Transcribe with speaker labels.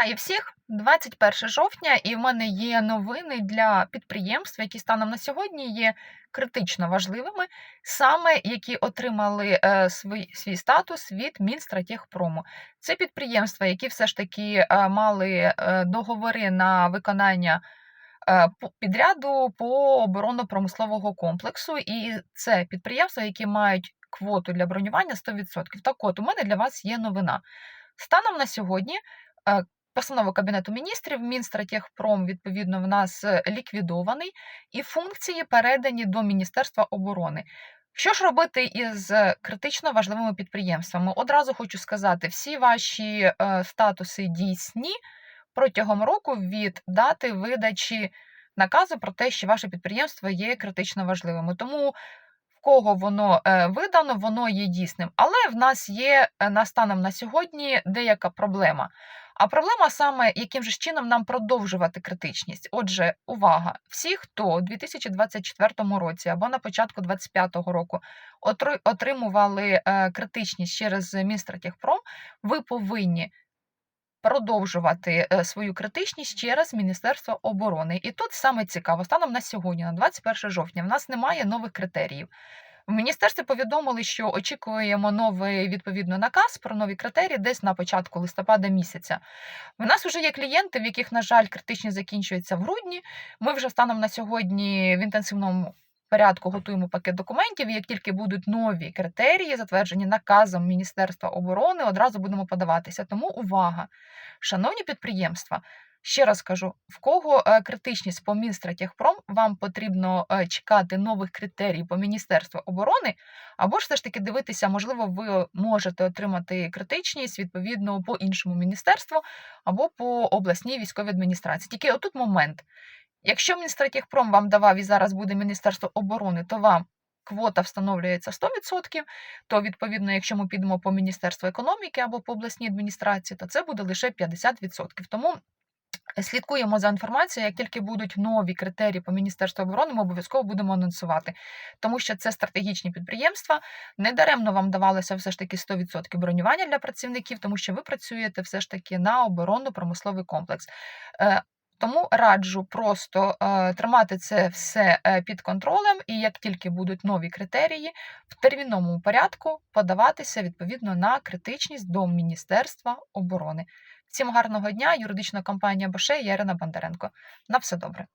Speaker 1: Вітаю всіх! 21 жовтня, і в мене є новини для підприємств, які станом на сьогодні є критично важливими, саме які отримали е, свій, свій статус від Мінстратегпрому. Це підприємства, які все ж таки е, мали е, договори на виконання підряду по оборонно-промислового комплексу, і це підприємства, які мають квоту для бронювання 100%. Так от, у мене для вас є новина. Станом на сьогодні. Постанова Кабінету міністрів, Мінстратегпром, відповідно, в нас е, ліквідований, і функції передані до Міністерства оборони. Що ж робити із е, критично важливими підприємствами? Одразу хочу сказати, всі ваші е, статуси дійсні протягом року від дати видачі наказу про те, що ваше підприємство є критично важливими. Тому кого воно е, видано, воно є дійсним. Але в нас є е, на станом на сьогодні деяка проблема. А проблема саме, яким же чином нам продовжувати критичність. Отже, увага! Всі, хто у 2024 році або на початку 2025 року отримували е, критичність через Мінстратегпром, ви повинні продовжувати е, свою критичність через Міністерство оборони. І тут саме цікаво, станом на сьогодні, на 21 жовтня, в нас немає нових критеріїв. В міністерстві повідомили, що очікуємо новий відповідно наказ про нові критерії десь на початку листопада місяця. У нас вже є клієнти, в яких, на жаль, критичність закінчується в грудні. Ми вже станом на сьогодні в інтенсивному порядку готуємо пакет документів. Як тільки будуть нові критерії, затверджені наказом Міністерства оборони, одразу будемо подаватися. Тому увага, шановні підприємства. Ще раз кажу, в кого е, критичність по Мінстратегпром, вам потрібно е, чекати нових критерій по Міністерству оборони, або ж все ж таки дивитися, можливо, ви можете отримати критичність відповідно по іншому міністерству або по обласній військовій адміністрації. Тільки отут момент. Якщо Мінстратегпром вам давав і зараз буде Міністерство оборони, то вам квота встановлюється 100%, то відповідно, якщо ми підемо по Міністерству економіки або по обласній адміністрації, то це буде лише 50%. Тому Слідкуємо за інформацією. Як тільки будуть нові критерії по Міністерству оборони, ми обов'язково будемо анонсувати, тому що це стратегічні підприємства. Недаремно вам давалося все ж таки 100% бронювання для працівників, тому що ви працюєте все ж таки на оборонно-промисловий комплекс. Тому раджу просто е, тримати це все е, під контролем, і як тільки будуть нові критерії, в терміновому порядку подаватися відповідно на критичність до Міністерства оборони. Всім гарного дня, юридична компанія Боше, Ярина Бондаренко. На все добре.